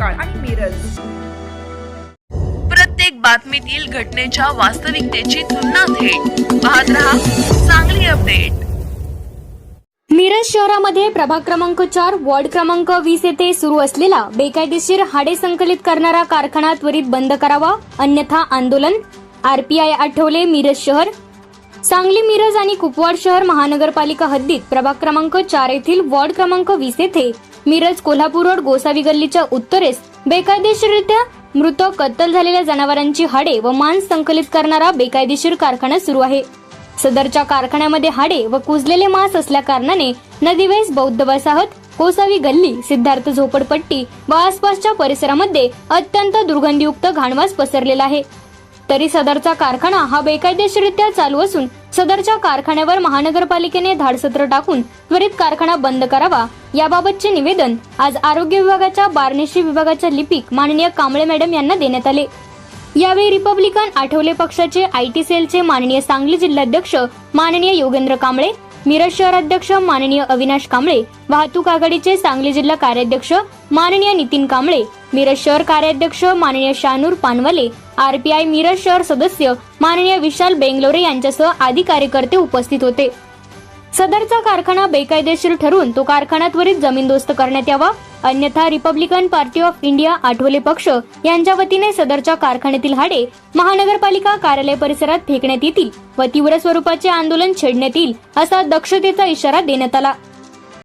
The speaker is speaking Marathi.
महांकाळ आणि मिरज प्रत्येक बातमीतील घटनेच्या वास्तविकतेची तुलना थेट. पाहत रहा चांगली अपडेट. मिरज शहरामध्ये प्रभाग क्रमांक चार वॉर्ड क्रमांक वीस येथे सुरू असलेला बेकायदेशीर हाडे संकलित करणारा कारखाना त्वरित बंद करावा अन्यथा आंदोलन. आरपीआय आठवले मिरज शहर सांगली मिरज आणि कुपवाड शहर महानगरपालिका हद्दीत प्रभाग क्रमांक चार येथील वॉर्ड क्रमांक वीस येथे मिरज कोल्हापूर रोड गोसावी गल्लीच्या उत्तरेस बेकायदेशीररित्या मृत कत्तल झालेल्या जनावरांची हाडे व मांस संकलित करणारा बेकायदेशीर कारखाना सुरू आहे. सदरच्या कारखान्यामध्ये हाडे व कुजलेले मांस असल्या कारणाने नदीवेस बौद्ध वसाहत कोसावी गल्ली सिद्धार्थ झोपडपट्टी व आसपासच्या परिसरामध्ये अत्यंत दुर्गंधीयुक्त घाणवास पसरलेला आहे. तरी सदरचा कारखाना हा बेकायदेशीररित्या चालू असून सदरच्या कारखान्यावर महानगरपालिकेने धाडसत्र टाकून त्वरित कारखाना बंद करावा याबाबतचे निवेदन आज आरोग्य विभागाच्या बारनेशी विभागाच्या लिपिक माननीय कांबळे मॅडम यांना देण्यात आले. यावेळी रिपब्लिकन आठवले पक्षाचे आयटी सेलचे माननीय सांगली जिल्हाध्यक्ष माननीय योगेंद्र कांबळे मिरज शहराध्यक्ष माननीय अविनाश कांबळे वाहतूक आघाडीचे सांगली जिल्हा कार्याध्यक्ष माननीय नितीन कांबळे मिरज शहर कार्याध्यक्ष माननीय शानूर पानवले आरपीआय मिरज शहर सदस्य माननीय विशाल बेंगलोरे यांच्यासह आदी कार्यकर्ते उपस्थित होते. सदरचा कारखाना बेकायदेशीर ठरून तो कारखाना त्वरित जमीनदोस्त करण्यात यावा. अन्यथा Republican party of India Athawale पक्ष यांच्या वतीने सदरच्या कारखान्यातील हाडे महानगरपालिका कार्यालय परिसरात फेकण्यात येतील व तीव्र स्वरूपाचे आंदोलन छेडण्यात येईल असा दक्षतेचा इशारा देण्यात आला.